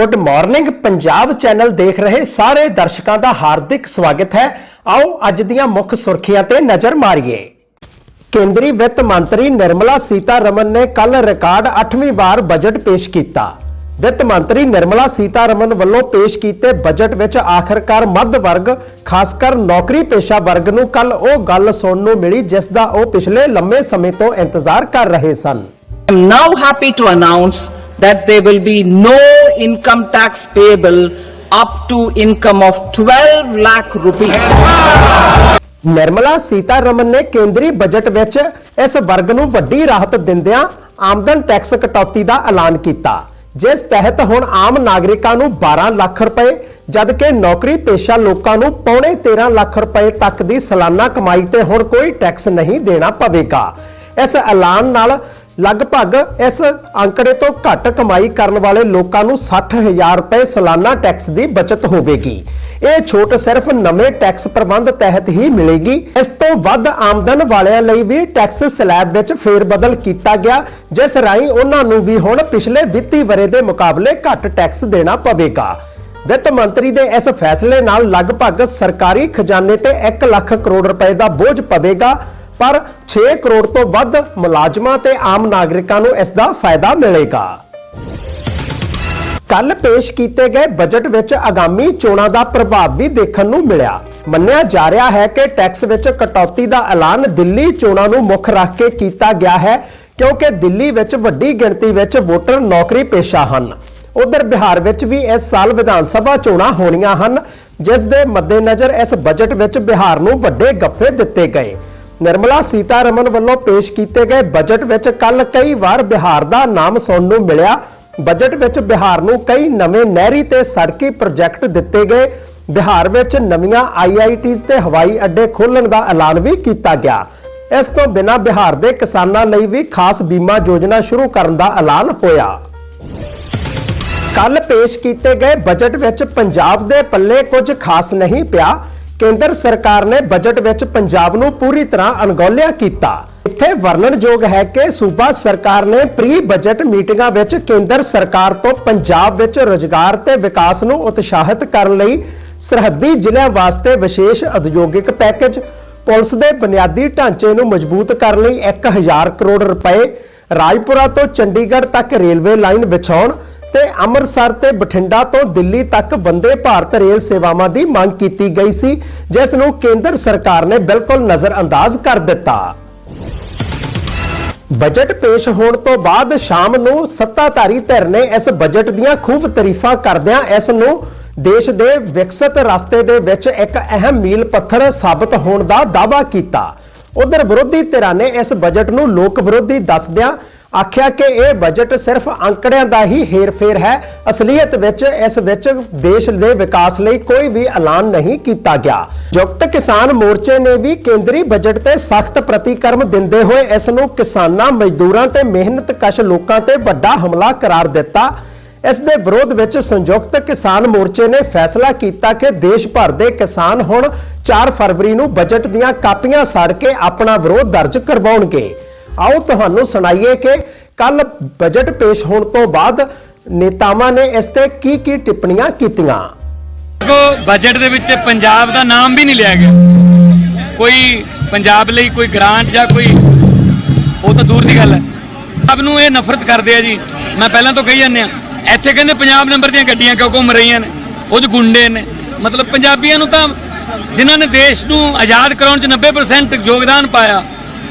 Good morning Punjab channel ਦੇਖ ਰਹੇ ਸਾਰੇ ਦਰਸ਼ਕਾਂ ਦਾ ਹਾਰਦਿਕ ਸਵਾਗਤ ਹੈ। ਆਓ ਅੱਜ ਦੀਆਂ ਮੁੱਖ ਸੁਰਖੀਆਂ ਤੇ ਨਜ਼ਰ ਮਾਰੀਏ। ਕੇਂਦਰੀ ਵਿੱਤ ਮੰਤਰੀ ਨਿਰਮਲਾ ਸੀਤਾਰਮਨ ਨੇ ਕੱਲ ਰਿਕਾਰਡ 8ਵੀਂ ਵਾਰ ਬਜਟ ਪੇਸ਼ ਕੀਤਾ। ਵਿੱਤ ਮੰਤਰੀ ਨਿਰਮਲਾ ਸੀਤਾਰਮਨ ਵੱਲੋਂ ਪੇਸ਼ ਕੀਤੇ ਬਜਟ ਵਿੱਚ ਆਖਰਕਾਰ ਮੱਧ ਵਰਗ ਖਾਸ ਕਰ ਨੌਕਰੀ ਪੇਸ਼ਾ ਵਰਗ ਨੂੰ ਕੱਲ ਉਹ ਗੱਲ ਸੁਣਨ ਨੂੰ ਮਿਲੀ ਜਿਸ ਦਾ ਉਹ ਪਿਛਲੇ ਲੰਮੇ ਸਮੇਂ ਤੋਂ ਇੰਤਜ਼ਾਰ ਕਰ ਰਹੇ ਸਨ। Am now happy to announce that there will be no income tax payable up to income of 12 lakh rupees. Nirmala Sitharaman ਨੇ ਕੇਂਦਰੀ ਬਜਟ ਵਿੱਚ ਇਸ ਵਰਗ ਨੂੰ ਵੱਡੀ ਰਾਹਤ ਦਿੰਦਿਆਂ ਆਮਦਨ ਟੈਕਸ ਕਟੌਤੀ ਦਾ ਐਲਾਨ ਕੀਤਾ, ਜਿਸ ਤਹਿਤ ਹੁਣ ਆਮ ਨਾਗਰਿਕਾਂ ਨੂੰ 12 ਲੱਖ ਰੁਪਏ, ਜਦਕਿ ਨੌਕਰੀ ਪੇਸ਼ਾ ਲੋਕਾਂ ਨੂੰ ਪੌਣੇ 13 ਲੱਖ ਰੁਪਏ ਤੱਕ ਦੀ ਸਾਲਾਨਾ ਕਮਾਈ ਤੇ ਹੁਣ ਕੋਈ ਟੈਕਸ ਨਹੀਂ ਦੇਣਾ ਪਵੇਗਾ ਇਸ ਐਲਾਨ ਨਾਲ ਲਗਭਗ ਇਸ ਅੰਕੜੇ ਤੋਂ ਘੱਟ ਕਮਾਈ ਕਰਨ ਵਾਲੇ ਲੋਕਾਂ ਨੂੰ 60000 ਰੁਪਏ ਸਾਲਾਨਾ ਟੈਕਸ ਦੀ ਬਚਤ ਹੋਵੇਗੀ। ਇਹ ਛੋਟ ਸਿਰਫ ਨਵੇਂ ਟੈਕਸ ਪ੍ਰਬੰਧ ਤਹਿਤ ਹੀ ਮਿਲੇਗੀ। ਇਸ ਤੋਂ ਵੱਧ ਆਮਦਨ ਵਾਲਿਆਂ ਲਈ ਵੀ ਟੈਕਸ ਸਲੈਬ ਵਿੱਚ ਫੇਰਬਦਲ ਕੀਤਾ ਗਿਆ, ਜਿਸ ਰਾਹੀਂ ਉਹਨਾਂ ਨੂੰ ਵੀ ਹੁਣ ਪਿਛਲੇ ਵਿੱਤੀ ਵਰੇ ਦੇ ਮੁਕਾਬਲੇ ਘੱਟ ਟੈਕਸ ਦੇਣਾ ਪਵੇਗਾ। ਵਿੱਤ ਮੰਤਰੀ ਦੇ ਇਸ ਫੈਸਲੇ ਨਾਲ ਲਗਭਗ ਸਰਕਾਰੀ ਖਜ਼ਾਨੇ ਤੇ 1 ਲੱਖ ਕਰੋੜ ਰੁਪਏ ਦਾ ਬੋਝ ਪਵੇਗਾ। ਪਰ 6 ਕਰੋੜ ਤੋਂ ਵੱਧ ਮੁਲਾਜ਼ਮਾਂ ਤੇ ਆਮ ਨਾਗਰਿਕਾਂ ਨੂੰ ਇਸ ਦਾ ਫਾਇਦਾ ਮਿਲੇਗਾ। ਕੱਲ ਪੇਸ਼ ਕੀਤੇ ਗਏ ਬਜਟ ਵਿੱਚ ਆਗਾਮੀ ਚੋਣਾਂ ਦਾ ਪ੍ਰਭਾਵ ਵੀ ਦੇਖਣ ਨੂੰ ਮਿਲਿਆ। ਮੰਨਿਆ ਜਾ ਰਿਹਾ ਹੈ ਕਿ ਟੈਕਸ ਵਿੱਚ ਕਟੌਤੀ ਦਾ ਐਲਾਨ ਦਿੱਲੀ ਚੋਣਾਂ ਨੂੰ ਮੁੱਖ ਰੱਖ ਕੇ ਕੀਤਾ ਗਿਆ ਹੈ, ਕਿਉਂਕਿ ਦਿੱਲੀ ਵਿੱਚ ਵੱਡੀ ਗਿਣਤੀ ਵਿੱਚ ਵੋਟਰ ਨੌਕਰੀ ਪੇਸ਼ਾ ਹਨ। ਉਧਰ ਬਿਹਾਰ ਵਿੱਚ ਵੀ ਇਸ ਸਾਲ ਵਿਧਾਨ ਸਭਾ ਚੋਣਾਂ ਹੋਣੀਆਂ ਹਨ, ਜਿਸ ਦੇ ਮੱਦੇਨਜ਼ਰ ਇਸ ਬਜਟ ਵਿੱਚ ਬਿਹਾਰ ਨੂੰ ਵੱਡੇ ਗੱਫੇ ਦਿੱਤੇ ਗਏ। ਨਿਰਮਲਾ ਸੀਤਾਰਮਨ ਵੱਲੋਂ ਪੇਸ਼ ਕੀਤੇ ਗਏ ਬਜਟ ਵਿੱਚ ਕੱਲ ਕਈ ਵਾਰ ਬਿਹਾਰ ਦਾ ਨਾਮ ਸੁਣਨ ਨੂੰ ਮਿਲਿਆ। ਬਜਟ ਵਿੱਚ ਬਿਹਾਰ ਨੂੰ ਕਈ ਨਵੇਂ ਨਹਿਰੀ ਤੇ ਸੜਕੀ ਪ੍ਰੋਜੈਕਟ ਦਿੱਤੇ ਗਏ। ਬਿਹਾਰ ਵਿੱਚ ਨਵੀਆਂ ਆਈਆਈਟੀਜ਼ ਤੇ ਹਵਾਈ ਅੱਡੇ ਖੋਲਣ ਦਾ ਐਲਾਨ ਵੀ ਕੀਤਾ ਗਿਆ। ਇਸ ਤੋਂ ਬਿਨਾਂ ਬਿਹਾਰ ਦੇ ਕਿਸਾਨਾਂ ਲਈ ਵੀ ਖਾਸ ਬੀਮਾ ਯੋਜਨਾ ਸ਼ੁਰੂ ਕਰਨ ਦਾ ਐਲਾਨ ਹੋਇਆ। ਕੱਲ ਪੇਸ਼ ਕੀਤੇ ਗਏ ਬਜਟ ਵਿੱਚ ਪੰਜਾਬ ਦੇ ਪੱਲੇ ਕੁਝ ਖਾਸ ਨਹੀਂ ਪਿਆ। ਕੇਂਦਰ ਸਰਕਾਰ ਨੇ ਬਜਟ ਵਿੱਚ ਪੰਜਾਬ ਨੂੰ ਪੂਰੀ ਤਰ੍ਹਾਂ ਅਣਗੌਲਿਆ ਕੀਤਾ। ਇੱਥੇ ਵਰਣਨਯੋਗ ਹੈ ਕਿ ਸੂਬਾ ਸਰਕਾਰ ਨੇ ਪ੍ਰੀ ਬਜਟ ਮੀਟਿੰਗਾਂ ਵਿੱਚ ਕੇਂਦਰ ਸਰਕਾਰ ਤੋਂ ਪੰਜਾਬ ਵਿੱਚ ਰੁਜ਼ਗਾਰ ਤੇ ਵਿਕਾਸ ਨੂੰ ਉਤਸ਼ਾਹਿਤ ਕਰਨ ਲਈ ਸਰਹੱਦੀ ਜ਼ਿਲ੍ਹਿਆਂ ਵਾਸਤੇ ਵਿਸ਼ੇਸ਼ ਉਦਯੋਗਿਕ ਪੈਕੇਜ, ਪੁਲਿਸ ਦੇ ਬੁਨਿਆਦੀ ਢਾਂਚੇ ਨੂੰ ਮਜ਼ਬੂਤ ਕਰਨ ਲਈ 1000 ਕਰੋੜ ਰੁਪਏ, ਰਾਜਪੁਰਾ ਤੋਂ ਚੰਡੀਗੜ੍ਹ ਤੱਕ ਰੇਲਵੇ ਲਾਈਨ ਵਿਛਾਉਣ ਤੇ ਅੰਮ੍ਰਿਤਸਰ ਤੇ ਬਠਿੰਡਾ ਤੋਂ ਦਿੱਲੀ ਤੱਕ ਵੰਦੇ ਭਾਰਤ ਰੇਲ ਸੇਵਾਵਾਂ ਦੀ ਮੰਗ ਕੀਤੀ ਗਈ ਸੀ, ਜਿਸ ਨੂੰ ਕੇਂਦਰ ਸਰਕਾਰ ਨੇ ਬਿਲਕੁਲ ਨਜ਼ਰਅੰਦਾਜ਼ ਕਰ ਦਿੱਤਾ। ਬਜਟ ਪੇਸ਼ ਹੋਣ ਤੋਂ ਬਾਅਦ ਸ਼ਾਮ ਨੂੰ ਸੱਤਾਧਾਰੀ ਧਿਰ ਨੇ ਇਸ ਬਜਟ ਦੀਆਂ ਖੂਬ ਤਾਰੀਫਾਂ ਕਰਦਿਆਂ ਇਸ ਨੂੰ ਦੇਸ਼ ਦੇ ਵਿਕਸਿਤ ਰਸਤੇ ਦੇ ਵਿੱਚ ਇੱਕ ਅਹਿਮ ਮੀਲ ਪੱਥਰ ਸਾਬਤ ਹੋਣ ਦਾ ਦਾਅਵਾ ਕੀਤਾ। ਉਧਰ ਵਿਰੋਧੀ ਧਿਰਾਂ ਨੇ ਇਸ ਬਜਟ ਨੂੰ ਲੋਕ ਵਿਰੋਧੀ ਦੱਸਦਿਆਂ ਆਖਿਆ ਕਿ ਇਹ ਬਜਟ ਸਿਰਫ ਅੰਕੜਿਆਂ ਦਾ ਹੀ ਹੇਰ-ਫੇਰ ਹੈ। ਅਸਲੀਅਤ ਵਿੱਚ ਇਸ ਵਿੱਚ ਦੇਸ਼ ਦੇ ਵਿਕਾਸ ਲਈ ਕੋਈ ਵੀ ਐਲਾਨ ਨਹੀਂ ਕੀਤਾ ਗਿਆ। ਜੁਗਤ ਕਿਸਾਨ ਮੋਰਚੇ ਨੇ ਵੀ ਕੇਂਦਰੀ ਬਜਟ ਤੇ ਸਖਤ ਪ੍ਰਤੀਕਰਮ ਦਿੰਦੇ ਹੋਏ ਇਸ ਨੂੰ ਕਿਸਾਨਾਂ ਮਜ਼ਦੂਰਾਂ ਤੇ ਮਿਹਨਤਕਸ਼ ਲੋਕਾਂ ਤੇ ਵੱਡਾ ਹਮਲਾ ਕਰਾਰ ਦਿੱਤਾ। ਇਸ ਦੇ ਵਿਰੋਧ ਵਿੱਚ ਸੰਯੁਕਤ ਕਿਸਾਨ ਮੋਰਚੇ ਨੇ ਫੈਸਲਾ ਕੀਤਾ ਕਿ ਦੇਸ਼ ਭਰ ਦੇ ਕਿਸਾਨ ਹੁਣ 4 ਫਰਵਰੀ ਨੂੰ ਬਜਟ ਦੀਆਂ ਕਾਪੀਆਂ ਸਾੜ ਕੇ ਆਪਣਾ ਵਿਰੋਧ ਦਰਜ ਕਰਵਾਉਣਗੇ। ਆਓ ਤੁਹਾਨੂੰ ਸੁਣਾਈਏ ਕਿ ਕੱਲ ਬਜਟ ਪੇਸ਼ ਹੋਣ ਤੋਂ ਬਾਅਦ ਨੇਤਾਵਾਂ ਨੇ ਇਸ ਤੇ ਕੀ ਕੀ ਟਿੱਪਣੀਆਂ ਕੀਤੀਆਂ? ਬਜਟ ਦੇ ਵਿੱਚ ਪੰਜਾਬ ਦਾ ਨਾਮ ਵੀ ਨਹੀਂ ਲਿਆ ਗਿਆ। ਕੋਈ ਪੰਜਾਬ ਲਈ ਕੋਈ ਗ੍ਰਾਂਟ ਜਾਂ ਕੋਈ ਉਹ ਤਾਂ ਦੂਰ ਦੀ ਗੱਲ ਹੈ। ਆਪ ਨੂੰ ਇਹ ਨਫ਼ਰਤ ਕਰਦੇ ਆ ਜੀ। ਮੈਂ ਪਹਿਲਾਂ ਤੋਂ ਕਹੀ ਜਾਂਦੇ ਆ ਇੱਥੇ ਕਹਿੰਦੇ ਪੰਜਾਬ ਨੰਬਰ ਦੀਆਂ ਗੱਡੀਆਂ ਕਿਉਂ ਘੁੰਮ ਰਹੀਆਂ ਨੇ ਉਹ 'ਚ ਗੁੰਡੇ ਨੇ ਮਤਲਬ ਪੰਜਾਬੀਆਂ ਨੂੰ ਤਾਂ ਜਿਨ੍ਹਾਂ ਨੇ ਦੇਸ਼ ਨੂੰ ਆਜ਼ਾਦ ਕਰਾਉਣ 'ਚ 90% ਯੋਗਦਾਨ ਪਾਇਆ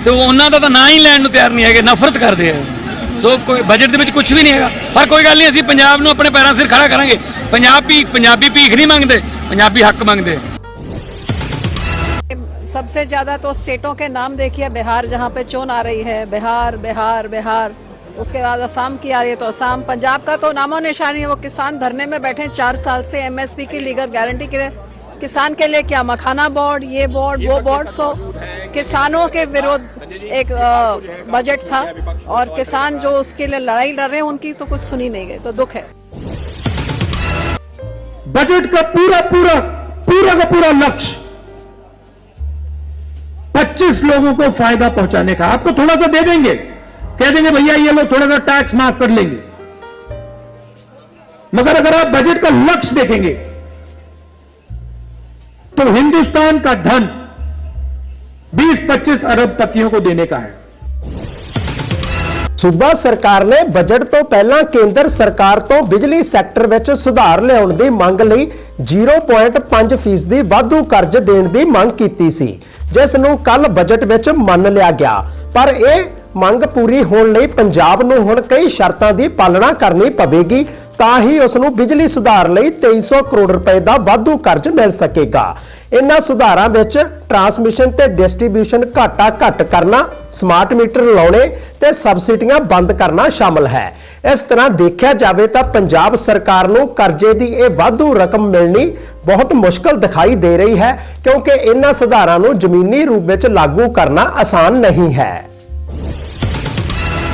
ਤੇ ਉਹ ਉਹਨਾਂ ਦਾ ਤਾਂ ਨਾਂ ਹੀ ਲੈਣ ਨੂੰ ਤਿਆਰ ਨਹੀਂ ਹੈਗੇ ਨਫ਼ਰਤ ਕਰਦੇ ਆ ਸੋ ਕੋਈ ਬਜਟ ਦੇ ਵਿੱਚ ਕੁਝ ਵੀ ਨਹੀਂ ਹੈਗਾ ਪਰ ਕੋਈ ਗੱਲ ਨਹੀਂ ਅਸੀਂ ਪੰਜਾਬ ਨੂੰ ਆਪਣੇ ਪੈਰਾਂ ਸਿਰ ਖੜਾ ਕਰਾਂਗੇ ਪੰਜਾਬੀ ਪੰਜਾਬੀ ਭੀਖ ਨਹੀਂ ਮੰਗਦੇ ਪੰਜਾਬੀ ਹੱਕ ਮੰਗਦੇ सबसे ज्यादा तो स्टेटों के नाम देखिए बिहार जहाँ पे चोन आ रही है बिहार बिहार बिहार उसके बाद असम की आ रही है तो असम। पंजाब का तो नामो निशानी है, वो किसान धरने में बैठे हैं। चार साल से एमएसपी की लीगल गारंटी के लिए। किसान के लिए क्या? मखाना बोर्ड ये बोर्ड वो बोर्ड सो किसानों के विरोध एक बजट था। और किसान जो उसके लिए लड़ाई लड़ रहे हैं, उनकी तो कुछ सुनी नहीं गई तो दुख है। बजट का पूरा पूरा पूरा का पूरा लक्ष्य 25 लोगों को फ़ायदा पहुँचाने का। आपको थोड़ा सा दे देंगे। कह देंगे भैया ये लोग थोड़ा सा टैक्स माफ कर लेंगे मगर अगर आप बजट का लक्ष्य देखेंगे तो हिंदुस्तान का धन 20-25 अरब तकियों को देने का है ਸੂਬਾ ਸਰਕਾਰ ਨੇ ਬਜਟ ਤੋਂ ਪਹਿਲਾਂ ਕੇਂਦਰ ਸਰਕਾਰ ਤੋਂ ਬਿਜਲੀ ਸੈਕਟਰ ਵਿੱਚ ਸੁਧਾਰ ਲਿਆਉਣ ਦੀ ਮੰਗ ਲਈ 0.5% ਫੀਸਦੀ ਵਾਧੂ ਕਰਜ਼ ਦੇਣ ਦੀ ਮੰਗ ਕੀਤੀ ਸੀ ਜਿਸ ਨੂੰ ਕੱਲ ਬਜਟ ਵਿੱਚ ਮੰਨ ਲਿਆ ਗਿਆ ਪਰ ਇਹ ਮੰਗ ਪੂਰੀ ਹੋਣ ਲਈ ਪੰਜਾਬ ਨੂੰ ਹੁਣ ਕਈ ਸ਼ਰਤਾਂ ਦੀ ਪਾਲਣਾ ਕਰਨੀ ਪਵੇਗੀ, ਤਾਂ ਹੀ ਉਸ ਨੂੰ ਬਿਜਲੀ ਸੁਧਾਰ ਲਈ 2300 ਕਰੋੜ ਰੁਪਏ ਦਾ ਵਾਧੂ ਕਰਜ਼ ਮਿਲ ਸਕੇਗਾ। ਇਨ੍ਹਾਂ ਸੁਧਾਰਾਂ ਵਿੱਚ ਟਰਾਂਸਮਿਸ਼ਨ ਤੇ ਡਿਸਟ੍ਰੀਬਿਊਸ਼ਨ ਘਾਟਾ ਘੱਟ ਕਰਨਾ, ਸਮਾਰਟ ਮੀਟਰ ਲਾਉਣੇ ਤੇ ਸਬਸਿਡੀਆਂ ਬੰਦ ਕਰਨਾ ਸ਼ਾਮਲ ਹੈ। ਇਸ ਤਰ੍ਹਾਂ ਦੇਖਿਆ ਜਾਵੇ ਤਾਂ ਪੰਜਾਬ ਸਰਕਾਰ ਨੂੰ ਕਰਜ਼ੇ ਦੀ ਇਹ ਵਾਧੂ ਰਕਮ ਮਿਲਣੀ ਬਹੁਤ ਮੁਸ਼ਕਲ ਦਿਖਾਈ ਦੇ ਰਹੀ ਹੈ, ਕਿਉਂਕਿ ਇਨ੍ਹਾਂ ਸੁਧਾਰਾਂ ਨੂੰ ਜ਼ਮੀਨੀ ਰੂਪ ਵਿੱਚ ਲਾਗੂ ਕਰਨਾ ਆਸਾਨ ਨਹੀਂ ਹੈ।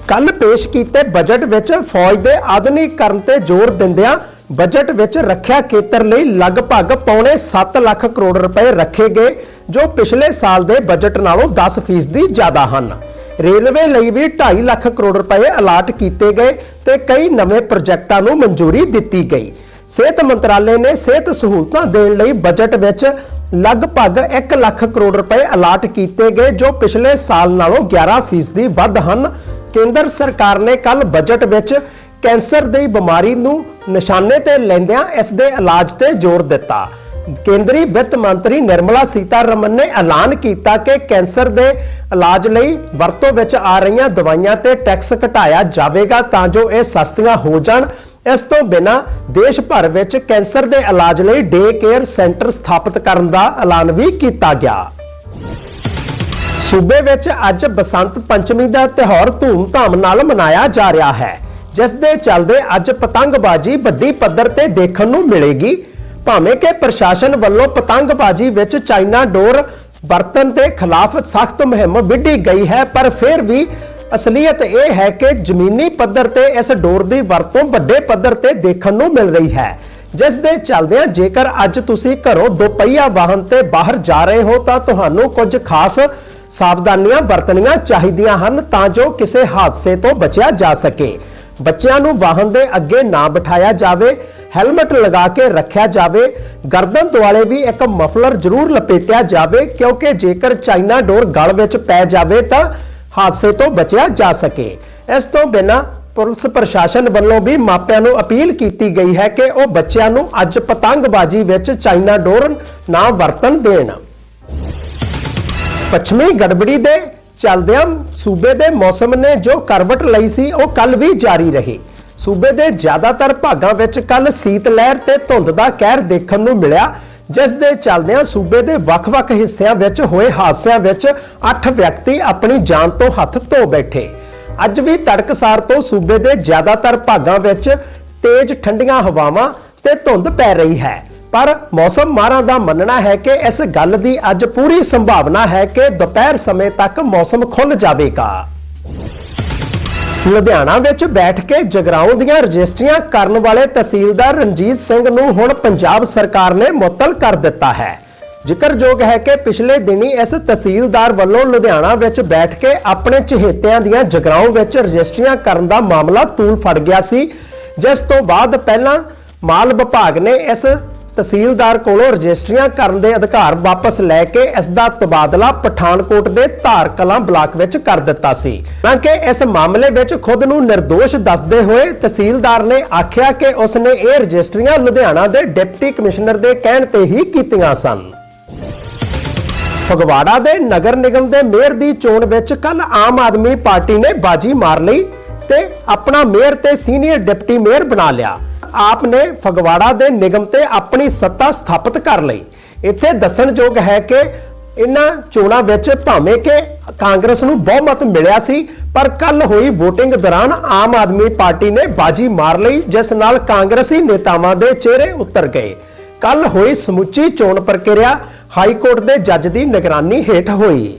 ਕੱਲ ਪੇਸ਼ ਕੀਤੇ ਬਜਟ ਵਿੱਚ ਫੌਜ ਦੇ ਆਧੁਨਿਕੀਕਰਨ ਤੇ ਜ਼ੋਰ ਦਿੰਦਿਆਂ ਬਜਟ ਵਿੱਚ ਰੱਖਿਆ ਖੇਤਰ ਲਈ ਲਗਭਗ ਪੌਣੇ 7 ਲੱਖ ਕਰੋੜ ਰੁਪਏ ਰੱਖੇ ਗਏ, ਜੋ ਪਿਛਲੇ ਸਾਲ ਦੇ ਬਜਟ ਨਾਲੋਂ 10% ਜ਼ਿਆਦਾ ਹਨ। ਰੇਲਵੇ ਲਈ ਵੀ 2.5 ਲੱਖ ਕਰੋੜ ਰੁਪਏ ਅਲਾਟ ਕੀਤੇ ਗਏ ਤੇ ਕਈ ਨਵੇਂ ਪ੍ਰੋਜੈਕਟਾਂ ਨੂੰ ਮਨਜ਼ੂਰੀ ਦਿੱਤੀ ਗਈ। ਸਿਹਤ ਮੰਤਰਾਲੇ ਨੇ ਸਿਹਤ ਸਹੂਲਤਾਂ ਦੇਣ ਲਈ ਬਜਟ ਵਿੱਚ ਲਗਭਗ 1 ਲੱਖ ਕਰੋੜ ਰੁਪਏ ਅਲਾਟ ਕੀਤੇ ਗਏ, ਜੋ ਪਿਛਲੇ ਸਾਲ ਨਾਲੋਂ 11% ਵੱਧ ਹਨ। ਕੇਂਦਰ ਸਰਕਾਰ ਨੇ ਕੱਲ ਬਜਟ ਵਿੱਚ ਕੈਂਸਰ ਦੀ ਬਿਮਾਰੀ ਨੂੰ ਨਿਸ਼ਾਨੇ ਤੇ ਲੈਂਦਿਆਂ ਇਸ ਦੇ ਇਲਾਜ ਤੇ ਜ਼ੋਰ ਦਿੱਤਾ। ਕੇਂਦਰੀ ਵਿੱਤ ਮੰਤਰੀ ਨਿਰਮਲਾ ਸੀਤਾਰਮਨ ਨੇ ਐਲਾਨ ਕੀਤਾ ਕਿ ਕੈਂਸਰ ਦੇ ਇਲਾਜ ਲਈ ਵਰਤੋਂ ਵਿੱਚ ਆ ਰਹੀਆਂ ਦਵਾਈਆਂ ਤੇ ਟੈਕਸ ਘਟਾਇਆ ਜਾਵੇਗਾ ਤਾਂ ਜੋ ਇਹ ਸਸਤੀਆਂ ਹੋ ਜਾਣ। ਇਸ ਤੋਂ ਬਿਨਾ ਦੇਸ਼ ਭਰ ਵਿੱਚ ਕੈਂਸਰ ਦੇ ਇਲਾਜ ਲਈ ਡੇ ਕੇਅਰ ਸੈਂਟਰ ਸਥਾਪਿਤ ਕਰਨ ਦਾ ਐਲਾਨ ਵੀ ਕੀਤਾ ਗਿਆ। ਸੂਬੇ ਵਿੱਚ ਅੱਜ ਬਸੰਤ ਪੰਚਮੀ ਦਾ ਤਿਉਹਾਰ ਧੂਮ-ਧਾਮ ਨਾਲ ਮਨਾਇਆ ਜਾ ਰਿਹਾ ਹੈ, ਜਿਸ ਦੇ ਚੱਲਦੇ ਅੱਜ ਪਤੰਗਬਾਜ਼ੀ ਵੱਡੀ ਪੱਧਰ ਤੇ ਦੇਖਣ ਨੂੰ ਮਿਲੇਗੀ। ਭਾਵੇਂ ਕਿ ਪ੍ਰਸ਼ਾਸਨ ਵੱਲੋਂ ਪਤੰਗਬਾਜ਼ੀ ਵਿੱਚ ਚਾਈਨਾ ਡੋਰ ਵਰਤਨ ਦੇ ਖਿਲਾਫ ਸਖਤ ਮੁਹਿੰਮ ਵਿੱਢੀ ਗਈ ਹੈ, ਪਰ ਫਿਰ ਵੀ ਅਸਲੀਅਤ ਇਹ ਹੈ ਕਿ ਜ਼ਮੀਨੀ ਪੱਧਰ ਤੇ ਇਸ ਡੋਰ ਦੀ ਵਰਤੋਂ ਵੱਡੇ ਪੱਧਰ ਤੇ ਦੇਖਣ ਨੂੰ ਮਿਲ ਰਹੀ ਹੈ। ਜਿਸ ਦੇ ਚੱਲਦਿਆਂ ਜੇਕਰ ਅੱਜ ਤੁਸੀਂ ਘਰੋਂ ਦੁਪਹੀਆ ਵਾਹਨ ਤੇ ਬਾਹਰ ਜਾ ਰਹੇ ਹੋ ਤਾਂ ਤੁਹਾਨੂੰ ਕੁਝ ਖਾਸ ਸਾਵਧਾਨੀਆਂ ਵਰਤਣੀਆਂ ਚਾਹੀਦੀਆਂ ਹਨ ਤਾਂ ਜੋ ਕਿਸੇ ਹਾਦਸੇ ਤੋਂ ਬਚਿਆ ਜਾ ਸਕੇ। ਬੱਚਿਆਂ ਨੂੰ ਵਾਹਨ ਦੇ ਅੱਗੇ ਨਾ ਬਿਠਾਇਆ ਜਾਵੇ, ਹੈਲਮਟ ਲਗਾ ਕੇ ਰੱਖਿਆ ਜਾਵੇ। ਗਰਦਨ ਦੁਆਲੇ ਵੀ ਇੱਕ ਮਫਲਰ ਜ਼ਰੂਰ ਲਪੇਟਿਆ ਜਾਵੇ ਕਿਉਂਕਿ ਜੇਕਰ ਚਾਈਨਾ ਡੋਰ ਗਲ ਵਿੱਚ ਪੈ ਜਾਵੇ ਤਾਂ ਹਾਦਸੇ ਤੋਂ ਬਚਿਆ ਜਾ ਸਕੇ। ਇਸ ਤੋਂ ਬਿਨਾਂ ਪੁਲਿਸ ਪ੍ਰਸ਼ਾਸਨ ਵੱਲੋਂ ਵੀ ਮਾਪਿਆਂ ਨੂੰ ਅਪੀਲ ਕੀਤੀ ਗਈ ਹੈ ਕਿ ਉਹ ਬੱਚਿਆਂ ਨੂੰ ਅੱਜ ਪਤੰਗਬਾਜ਼ੀ ਵਿੱਚ ਚਾਈਨਾ ਡੋਰ ਨਾ ਵਰਤਣ ਦੇਣ। ਪੱਛਮੀ ਗੜਬੜੀ ਦੇ ਚੱਲਦਿਆਂ ਸੂਬੇ ਦੇ ਮੌਸਮ ਨੇ ਜੋ ਕਰਵਟ ਲਈ ਸੀ, ਉਹ ਕੱਲ ਵੀ ਜਾਰੀ ਰਹੀ। ਸੂਬੇ ਦੇ ਜ਼ਿਆਦਾਤਰ ਭਾਗਾਂ ਵਿੱਚ ਕੱਲ ਸੀਤ ਲਹਿਰ ਤੇ ਧੁੰਦ ਦਾ ਕਹਿਰ ਦੇਖਣ ਨੂੰ ਮਿਲਿਆ, ਜਿਸ ਦੇ ਚੱਲਦਿਆਂ ਸੂਬੇ ਦੇ ਵੱਖ-ਵੱਖ ਹਿੱਸਿਆਂ ਵਿੱਚ ਹੋਏ ਹਾਦਸਿਆਂ ਵਿੱਚ 8 ਵਿਅਕਤੀ ਆਪਣੀ ਜਾਨ ਤੋਂ ਹੱਥ ਧੋ ਬੈਠੇ। ਅੱਜ ਵੀ ਤੜਕਸਾਰ ਤੋਂ ਸੂਬੇ ਦੇ ਜ਼ਿਆਦਾਤਰ ਭਾਗਾਂ ਵਿੱਚ ਤੇਜ਼ ਠੰਡੀਆਂ ਹਵਾਵਾਂ ਤੇ ਧੁੰਦ ਪੈ ਰਹੀ ਹੈ। ਪਰ ਮੌਸਮ ਮਾਹਰਾਂ ਦਾ ਮੰਨਣਾ ਹੈ ਕਿ ਇਸ ਗੱਲ ਦੀ ਅੱਜ ਪੂਰੀ ਸੰਭਾਵਨਾ ਹੈ ਕਿ ਦੁਪਹਿਰ ਸਮੇਂ ਤੱਕ ਮੌਸਮ ਖੁੱਲ ਜਾਵੇਗਾ। ਲੁਧਿਆਣਾ ਵਿੱਚ ਬੈਠ ਕੇ ਜਗਰਾਉਂ ਦੀਆਂ ਰਜਿਸਟਰੀਆਂ ਕਰਨ ਵਾਲੇ ਤਹਿਸੀਲਦਾਰ ਰਣਜੀਤ ਸਿੰਘ ਨੂੰ ਹੁਣ ਪੰਜਾਬ ਸਰਕਾਰ ਨੇ ਮੁਅੱਤਲ ਕਰ ਦਿੱਤਾ ਹੈ। ਜ਼ਿਕਰਯੋਗ ਹੈ ਕਿ ਪਿਛਲੇ ਦਿਨੀ ਇਸ ਤਹਿਸੀਲਦਾਰ ਵੱਲੋਂ ਲੁਧਿਆਣਾ ਵਿੱਚ ਬੈਠ ਕੇ ਆਪਣੇ ਚਹੇਤਿਆਂ ਦੀਆਂ ਜਗਰਾਉਂ ਵਿੱਚ ਰਜਿਸਟਰੀਆਂ ਕਰਨ ਦਾ ਮਾਮਲਾ ਤੂਲ ਫੜ ਗਿਆ ਸੀ। ਜਿਸ ਤੋਂ ਬਾਅਦ ਪਹਿਲਾਂ ਮਾਲ ਵਿਭਾਗ ਨੇ ਇਸ ਤਹਿਸੀਲਦਾਰ ਕੋਲੋਂ ਰਜਿਸਟਰੀਆਂ ਕਰਨ ਦੇ ਅਧਿਕਾਰ ਵਾਪਸ ਲੈ ਕੇ ਇਸ ਦਾ ਤਬਾਦਲਾ ਪਠਾਨਕੋਟ ਦੇ ਧਾਰ ਕਲਾਂ ਬਲਾਕ ਵਿੱਚ ਕਰ ਦਿੱਤਾ ਸੀ। ਕਿ ਇਸ ਮਾਮਲੇ ਵਿੱਚ ਖੁਦ ਨੂੰ નિર્ਦੋਸ਼ ਦੱਸਦੇ ਹੋਏ ਤਹਿਸੀਲਦਾਰ ਨੇ ਆਖਿਆ ਕਿ ਉਸ ਨੇ ਇਹ ਰਜਿਸਟਰੀਆਂ ਲੁਧਿਆਣਾ ਦੇ ਡਿਪਟੀ ਕਮਿਸ਼ਨਰ ਦੇ ਕਹਿਣ ਤੇ ਹੀ ਕੀਤੀਆਂ ਸਨ। ਫਗਵਾੜਾ ਦੇ ਨਗਰ ਨਿਗਮ ਦੇ ਮੇਅਰ ਦੀ ਚੋਣ ਵਿੱਚ ਕੱਲ ਆਮ ਆਦਮੀ ਪਾਰਟੀ ਨੇ ਬਾਜੀ ਮਾਰ ਲਈ ਤੇ ਆਪਣਾ ਮੇਅਰ ਤੇ ਸੀਨੀਅਰ ਡਿਪਟੀ ਮੇਅਰ ਬਣਾ ਲਿਆ। ਆਪ ਨੇ ਫਗਵਾੜਾ ਦੇ ਨਿਗਮ ਤੇ ਆਪਣੀ ਸੱਤਾ ਸਥਾਪਿਤ ਕਰ ਲਈ। ਇੱਥੇ ਦੱਸਣਯੋਗ ਹੈ ਕਿ ਇਹਨਾਂ ਚੋਣਾਂ ਵਿੱਚ ਭਾਵੇਂ ਕਿ ਕਾਂਗਰਸ ਨੂੰ ਬਹੁਮਤ ਮਿਲਿਆ ਸੀ, ਪਰ ਕੱਲ ਹੋਈ VOTING ਦੌਰਾਨ ਆਮ ਆਦਮੀ ਪਾਰਟੀ ਨੇ ਬਾਜੀ ਮਾਰ ਲਈ, ਜਿਸ ਨਾਲ ਕਾਂਗਰਸੀ ਨੇਤਾਵਾਂ ਦੇ ਚਿਹਰੇ ਉਤਰ ਗਏ। ਕੱਲ ਹੋਈ ਸਮੁੱਚੀ ਚੋਣ ਪ੍ਰਕਿਰਿਆ ਹਾਈ ਕੋਰਟ ਦੇ ਜੱਜ ਦੀ ਨਿਗਰਾਨੀ ਹੇਠ ਹੋਈ।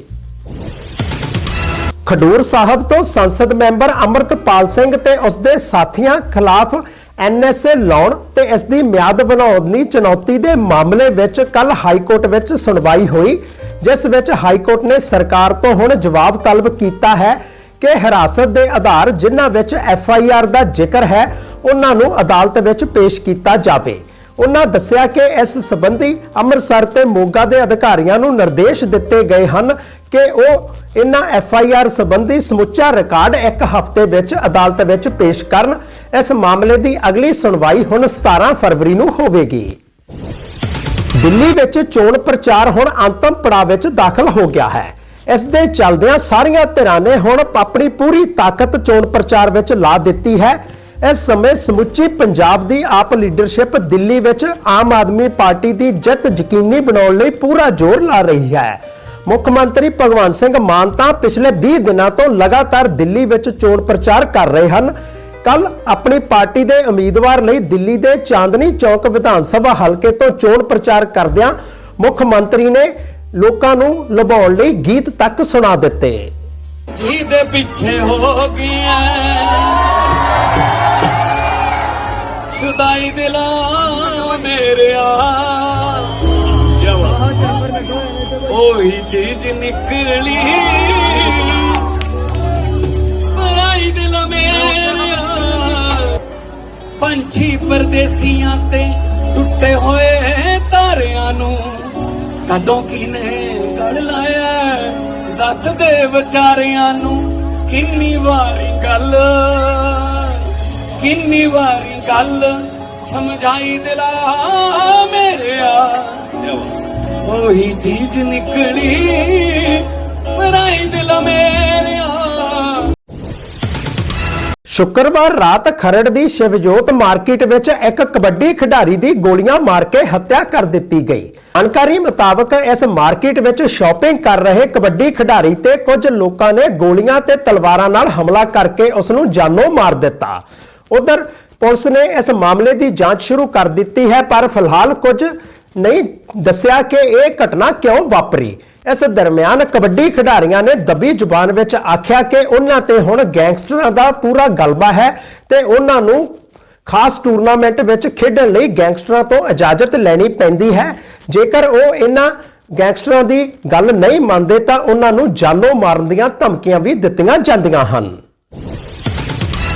ਖਡੂਰ ਸਾਹਿਬ ਤੋਂ ਸੰਸਦ ਮੈਂਬਰ ਅਮਰਤਪਾਲ ਸਿੰਘ ਤੇ ਉਸ ਦੇ ਸਾਥੀਆਂ ਖਿਲਾਫ ਐਨਐਸਏ ਲਾਉਣ ਤੇ ਇਸ ਦੀ ਮਿਆਦ ਬਣਾਉਣ ਦੀ ਚੁਣੌਤੀ ਦੇ ਮਾਮਲੇ ਵਿੱਚ ਕੱਲ ਹਾਈ ਕੋਰਟ ਵਿੱਚ ਸੁਣਵਾਈ ਹੋਈ, ਜਿਸ ਵਿੱਚ ਹਾਈ ਕੋਰਟ ਨੇ ਸਰਕਾਰ ਤੋਂ ਹੁਣ ਜਵਾਬ ਤਲਬ ਕੀਤਾ ਹੈ ਕਿ ਹਿਰਾਸਤ ਦੇ ਆਧਾਰ ਜਿਨ੍ਹਾਂ ਵਿੱਚ ਐਫ ਆਈ ਆਰ ਦਾ ਜ਼ਿਕਰ ਹੈ, ਉਹਨਾਂ ਨੂੰ ਅਦਾਲਤ ਵਿੱਚ ਪੇਸ਼ ਕੀਤਾ ਜਾਵੇ। ਉਹਨਾਂ ਦੱਸਿਆ ਕਿ ਇਸ ਸੰਬੰਧੀ ਅੰਮ੍ਰਿਤਸਰ ਤੇ ਮੋਗਾ ਦੇ ਅਧਿਕਾਰੀਆਂ ਨੂੰ ਨਿਰਦੇਸ਼ ਦਿੱਤੇ ਗਏ ਹਨ ਕਿ ਉਹ ਇਹਨਾਂ ਐਫ ਆਈ ਆਰ ਸੰਬੰਧੀ ਸਮੁੱਚਾ ਰਿਕਾਰਡ ਇੱਕ ਹਫ਼ਤੇ ਵਿੱਚ ਅਦਾਲਤ ਵਿੱਚ ਪੇਸ਼ ਕਰਨ। ਇਸ ਮਾਮਲੇ ਦੀ ਅਗਲੀ ਸੁਣਵਾਈ ਹੁਣ 17 ਫਰਵਰੀ ਨੂੰ ਹੋਵੇਗੀ। ਦਿੱਲੀ ਵਿੱਚ ਚੋਣ ਪ੍ਰਚਾਰ ਹੁਣ ਅੰਤਮ ਪੜਾਅ ਵਿੱਚ ਦਾਖਲ ਹੋ ਗਿਆ ਹੈ। ਇਸ ਦੇ ਚੱਲਦਿਆਂ ਸਾਰੀਆਂ ਧਿਰਾਂ ਨੇ ਹੁਣ ਆਪਣੀ ਪੂਰੀ ਤਾਕਤ ਚੋਣ ਪ੍ਰਚਾਰ ਵਿੱਚ ਲਾ ਦਿੱਤੀ ਹੈ। ਇਸ ਸਮੇਂ ਸਮੁੱਚੀ ਪੰਜਾਬ ਦੀ ਆਪ ਲੀਡਰਸ਼ਿਪ ਦਿੱਲੀ ਵਿੱਚ ਆਮ ਆਦਮੀ ਪਾਰਟੀ ਦੀ ਜਿੱਤ ਯਕੀਨੀ ਬਣਾਉਣ ਲਈ ਪੂਰਾ ਜ਼ੋਰ ਲਾ ਰਹੀ ਹੈ। ਮੁੱਖ ਮੰਤਰੀ ਭਗਵੰਤ ਸਿੰਘ ਮਾਨ ਤਾਂ ਪਿਛਲੇ 20 ਦਿਨਾਂ ਤੋਂ ਲਗਾਤਾਰ ਦਿੱਲੀ ਵਿੱਚ ਚੋਣ ਪ੍ਰਚਾਰ ਕਰ ਰਹੇ ਹਨ। ਕੱਲ ਆਪਣੀ ਪਾਰਟੀ ਦੇ ਉਮੀਦਵਾਰ ਲਈ ਦਿੱਲੀ ਦੇ ਚਾਂਦਨੀ ਚੌਕ ਵਿਧਾਨ ਸਭਾ ਹਲਕੇ ਤੋਂ ਚੋਣ ਪ੍ਰਚਾਰ ਕਰਦਿਆਂ ਮੁੱਖ ਮੰਤਰੀ ਨੇ ਲੋਕਾਂ ਨੂੰ ਲੁਭਾਉਣ ਲਈ ਗੀਤ ਤੱਕ ਸੁਣਾ ਦਿੱਤੇ। ਜੀ ਪਿੱਛੇ ਹੋ ਗਿਆ ਸ਼ੁਦਾਈ ਦਿਲਾਂ ਮੇਰਿਆ ਉਹੀ ਚੀਜ਼ ਨਿਕਲੀ ਪਰਾਈ ਦਿਲ ਮੇਰਿਆ ਪੰਛੀ ਪਰਦੇਸੀਆਂ ਤੇ ਟੁੱਟੇ ਹੋਏ ਤਾਰਿਆਂ ਨੂੰ ਕਦੋਂ ਕਿਨੇ ਗੜ ਲਾਇਆ ਦੱਸਦੇ ਵਿਚਾਰਿਆਂ ਨੂੰ ਕਿੰਨੀ ਵਾਰੀ ਗੱਲ ਕਿੰਨੀ ਵਾਰੀ ਗੱਲ ਸਮਝਾਈ ਦਿਲਾ ਮੇਰਿਆ। ਉਹੀ ਚੀਜ਼ ਨਿਕਲੀ ਪਰਾਈ ਦਿਲ ਮੇਰਿਆ। ਸ਼ੁੱਕਰਵਾਰ ਰਾਤ ਖਰੜ ਦੀ ਸ਼ਿਵਜੋਤ ਮਾਰਕੀਟ ਵਿੱਚ ਇੱਕ ਕਬੱਡੀ ਖਿਡਾਰੀ ਦੀ ਗੋਲੀਆਂ ਮਾਰ ਕੇ ਹੱਤਿਆ ਕਰ ਦਿੱਤੀ ਗਈ। ਜਾਣਕਾਰੀ ਮੁਤਾਬਕ ਇਸ ਮਾਰਕੀਟ ਵਿੱਚ ਸ਼ਾਪਿੰਗ ਕਰ ਰਹੇ ਕਬੱਡੀ ਖਿਡਾਰੀ ਤੇ ਕੁਝ ਲੋਕਾਂ ਨੇ ਗੋਲੀਆਂ ਤੇ ਤਲਵਾਰਾਂ ਨਾਲ ਹਮਲਾ ਕਰਕੇ ਉਸ ਨੂੰ ਜਾਨੋਂ ਮਾਰ ਦਿੱਤਾ। ਉਧਰ ਪੁਲਿਸ ਨੇ ਇਸ ਮਾਮਲੇ ਦੀ ਜਾਂਚ ਸ਼ੁਰੂ ਕਰ ਦਿੱਤੀ ਹੈ, ਪਰ ਫਿਲਹਾਲ ਕੁਝ ਨਹੀਂ ਦੱਸਿਆ ਕਿ ਇਹ ਘਟਨਾ ਕਿਉਂ ਵਾਪਰੀ। ਇਸ ਦਰਮਿਆਨ ਕਬੱਡੀ ਖਿਡਾਰੀਆਂ ਨੇ ਦਬੀ ਜ਼ੁਬਾਨ ਵਿੱਚ ਆਖਿਆ ਕਿ ਉਹਨਾਂ ਤੇ ਹੁਣ ਗੈਂਗਸਟਰਾਂ ਦਾ ਪੂਰਾ ਗਲਬਾ ਹੈ ਤੇ ਉਹਨਾਂ ਨੂੰ ਖਾਸ ਟੂਰਨਾਮੈਂਟ ਵਿੱਚ ਖੇਡਣ ਲਈ ਗੈਂਗਸਟਰਾਂ ਤੋਂ ਇਜਾਜ਼ਤ ਲੈਣੀ ਪੈਂਦੀ ਹੈ। ਜੇਕਰ ਉਹ ਇਹਨਾਂ ਗੈਂਗਸਟਰਾਂ ਦੀ ਗੱਲ ਨਹੀਂ ਮੰਨਦੇ ਤਾਂ ਉਹਨਾਂ ਨੂੰ ਜਾਨੋਂ ਮਾਰਨ ਦੀਆਂ ਧਮਕੀਆਂ ਵੀ ਦਿੱਤੀਆਂ ਜਾਂਦੀਆਂ ਹਨ।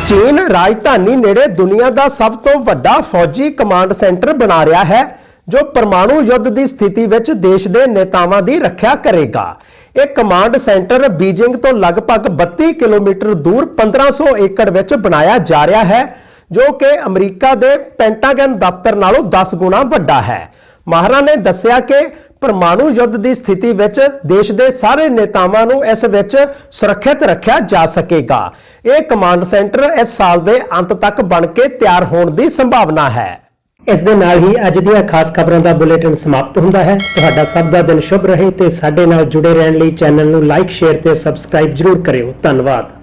ਚੀਨ ਰਾਜਧਾਨੀ ਨੇੜੇ ਦੁਨੀਆ ਦਾ ਸਭ ਤੋਂ ਵੱਡਾ ਫੌਜੀ ਕਮਾਂਡ ਸੈਂਟਰ ਬਣਾ ਰਿਹਾ ਹੈ, ਜੋ ਪਰਮਾਣੂ ਯੁੱਧ ਦੀ ਸਥਿਤੀ ਵਿੱਚ ਦੇਸ਼ ਦੇ ਨੇਤਾਵਾਂ ਦੀ ਰੱਖਿਆ ਕਰੇਗਾ। ਇਹ ਕਮਾਂਡ ਸੈਂਟਰ ਬੀਜਿੰਗ ਤੋਂ ਲਗਭਗ 32 ਕਿਲੋਮੀਟਰ ਦੂਰ 1500 ਏਕੜ ਵਿੱਚ ਬਣਾਇਆ ਜਾ ਰਿਹਾ ਹੈ, ਜੋ ਕਿ ਅਮਰੀਕਾ ਦੇ ਪੈਂਟਾਗਨ ਦਫ਼ਤਰ ਨਾਲੋਂ 10 ਗੁਣਾ ਵੱਡਾ ਹੈ। ਮਾਹਰਾਂ ਨੇ ਦੱਸਿਆ ਕਿ ਪਰਮਾਣੂ ਯੁੱਧ ਦੀ ਸਥਿਤੀ ਵਿੱਚ ਦੇਸ਼ ਦੇ ਸਾਰੇ ਨੇਤਾਵਾਂ ਨੂੰ ਇਸ ਵਿੱਚ ਸੁਰੱਖਿਅਤ ਰੱਖਿਆ ਜਾ ਸਕੇਗਾ। ਇਹ ਕਮਾਂਡ ਸੈਂਟਰ ਇਸ ਸਾਲ ਦੇ ਅੰਤ ਤੱਕ ਬਣ ਕੇ ਤਿਆਰ ਹੋਣ ਦੀ ਸੰਭਾਵਨਾ ਹੈ। ਇਸ ਦੇ ਨਾਲ ਹੀ ਅੱਜ ਦੀਆਂ ਖਾਸ ਖਬਰਾਂ ਦਾ ਬੁਲੇਟਿਨ ਸਮਾਪਤ ਹੁੰਦਾ ਹੈ। ਤੁਹਾਡਾ ਸਭ ਦਾ ਦਿਨ ਸ਼ੁਭ ਰਹੇ ਤੇ ਸਾਡੇ ਨਾਲ ਜੁੜੇ ਰਹਿਣ ਲਈ ਚੈਨਲ ਨੂੰ ਲਾਈਕ ਸ਼ੇਅਰ ਤੇ ਸਬਸਕ੍ਰਾਈਬ ਜਰੂਰ ਕਰਿਓ। ਧੰਨਵਾਦ।